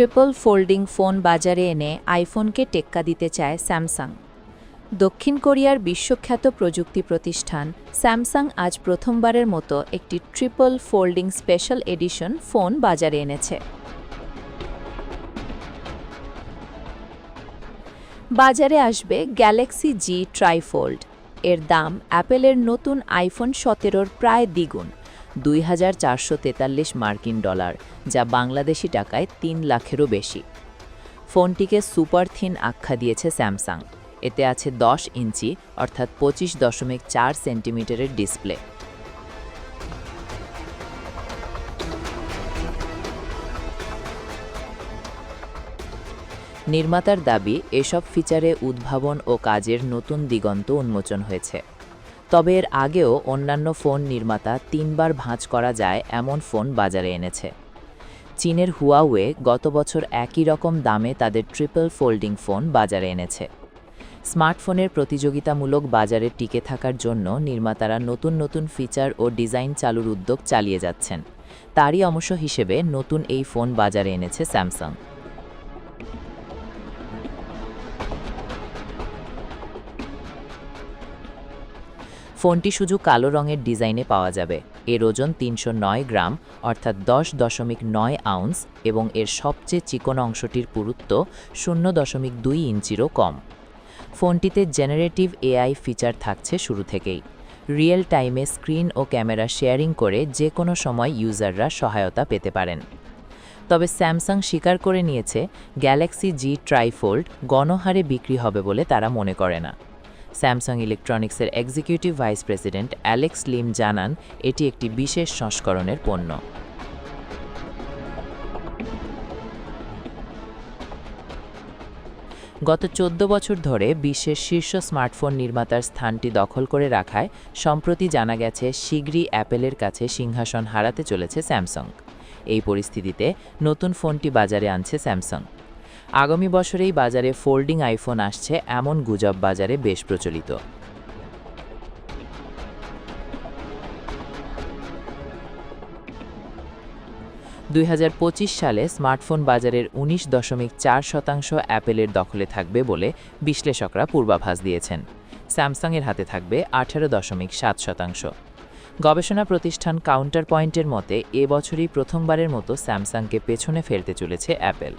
Triple folding phone বাজারে এনে আইফোনকে টেক্কা দিতে চায় স্যামসাং দক্ষিণ কোরিয়ার বিশ্বখ্যাত প্রযুক্তি প্রতিষ্ঠান স্যামসাং আজ প্রথমবারের মতো একটি triple folding special edition phone বাজারে এনেছে। বাজারে আসবে গ্যালাক্সি জি ট্রাইফোল্ড এর দাম অ্যাপেলের নতুন আইফোন সতেরোর প্রায় দ্বিগুণ। দুই হাজার চারশো তেতাল্লিশ মার্কিন ডলার, যা বাংলাদেশি টাকায় তিন লাখেরও বেশি। ফোনটিকে সুপার থিন আখ্যা দিয়েছে স্যামসাং। এতে আছে দশ ইঞ্চি, অর্থাৎ পঁচিশ দশমিক চার সেন্টিমিটারের ডিসপ্লে। নির্মাতার দাবি, এসব ফিচারে উদ্ভাবন ও কাজের নতুন দিগন্ত উন্মোচন হয়েছে। তবে এর আগেও অন্যান্য ফোন নির্মাতা তিনবার ভাঁজ করা যায় এমন ফোন বাজারে এনেছে। চীনের হুয়াওয়ে গত বছর একই রকম দামে তাদের ট্রিপল ফোল্ডিং ফোন বাজারে এনেছে। স্মার্টফোনের প্রতিযোগিতামূলক বাজারে টিকে থাকার জন্য নির্মাতারা নতুন নতুন ফিচার ও ডিজাইন চালুর উদ্যোগ চালিয়ে যাচ্ছেন। তারই অংশ হিসেবে নতুন এই ফোন বাজারে এনেছে স্যামসাং। ফোনটি শুধু কালো রঙের ডিজাইনে পাওয়া যাবে। এর ওজন তিনশো নয় গ্রাম, অর্থাৎ দশ দশমিক নয় আউন্স, এবং এর সবচেয়ে চিকন অংশটির পুরুত্ব শূন্য দশমিক দুই ইঞ্চিরও কম। ফোনটিতে জেনারেটিভ এআই ফিচার থাকছে শুরু থেকেই। রিয়েল টাইমে স্ক্রিন ও ক্যামেরা শেয়ারিং করে যে কোনো সময় ইউজাররা সহায়তা পেতে পারেন। তবে স্যামসাং স্বীকার করে নিয়েছে, গ্যালাক্সি জি ট্রাইফোল্ড গণহারে বিক্রি হবে বলে তারা মনে করে না। স্যামসাং ইলেকট্রনিক্সের executive vice president Alex Lim জানান, এটি একটি বিশেষ সংস্করণের পণ্য। গত চোদ্দ বছর ধরে বিশ্বের শীর্ষ স্মার্টফোন নির্মাতার স্থানটি দখল করে রাখায় সম্প্রতি জানা গেছে, শীঘ্রই অ্যাপেলের কাছে সিংহাসন হারাতে চলেছে স্যামসাং এই পরিস্থিতিতে নতুন ফোনটি বাজারে আনছে স্যামসাং আগামী বছরেই বাজারে ফোল্ডিং আইফোন আসছে এমন গুজব বাজারে বেশ প্রচলিত। দুই হাজার পঁচিশ সালে স্মার্টফোন বাজারের উনিশ দশমিক চার শতাংশ অ্যাপেলের দখলে থাকবে বলে বিশ্লেষকরা পূর্বাভাস দিয়েছেন। স্যামসাংয়ের হাতে থাকবে আঠারো দশমিক সাত শতাংশ। গবেষণা প্রতিষ্ঠান কাউন্টার পয়েন্টের মতে এবছরই প্রথমবারের মতো স্যামসাংকে পেছনে ফেলতে চলেছে অ্যাপেল।